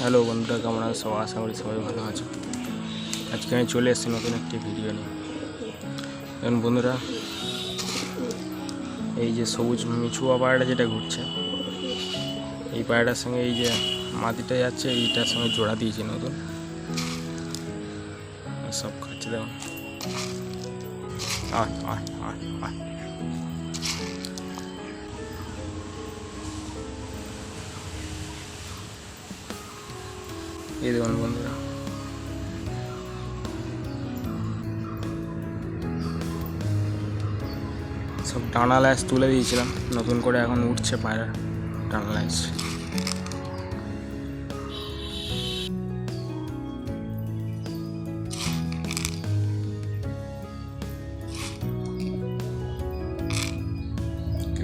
Hello বন্ধুরা, কেমন আছে? সবাই আশা করি সবাই ভালো আছো। আজকে আমি চলে এসেছি নতুন একটি ভিডিও নিয়ে। বন্ধুরা, এই যে সবুজ মিছুয়া পায়রাটা যেটা ঘুরছে, এই পায়রাটার সঙ্গে এই যে মাটিটা যাচ্ছে, এইটার সঙ্গে জোড়া দিয়েছি নতুন। সব খাচ্ছে দেখো আয় আয় আয় আয়। এই দেখুন বন্ধুরা। সব ডানা ল্যাস তুলে দিয়েছিলাম, নতুন করে এখন উঠছে পায়রা ডানা ল্যাস।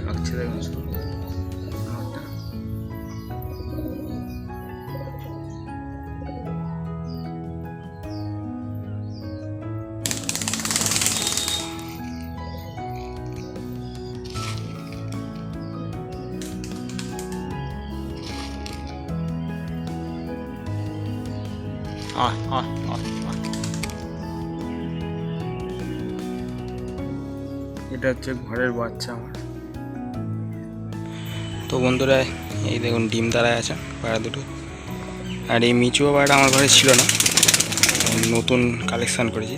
লাগছে দেখুন? আয় আয় আয় আয় এটা হচ্ছে ঘরের বাচ্চা আমার। তো বন্ধুরা এই দেখুন ডিম দাঁড়ায় আছে পায়রা দুটো। আর এই মিচুয়া পায়রা আমার ঘরে ছিল না। নতুন কালেকশান করেছি।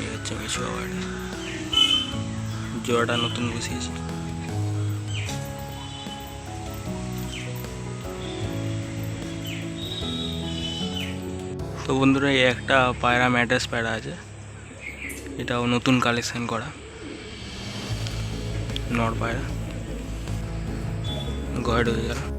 এই হচ্ছে মিচুয়া পায়রা জোড়াটা নতুন বসিয়েছি। তো বন্ধুরা, এই একটা পায়রা ম্যাড্রেস পায়রা আছে। এটাও নতুন কালেকশান করা। নর পায়রা। গয়েড হয়ে গেল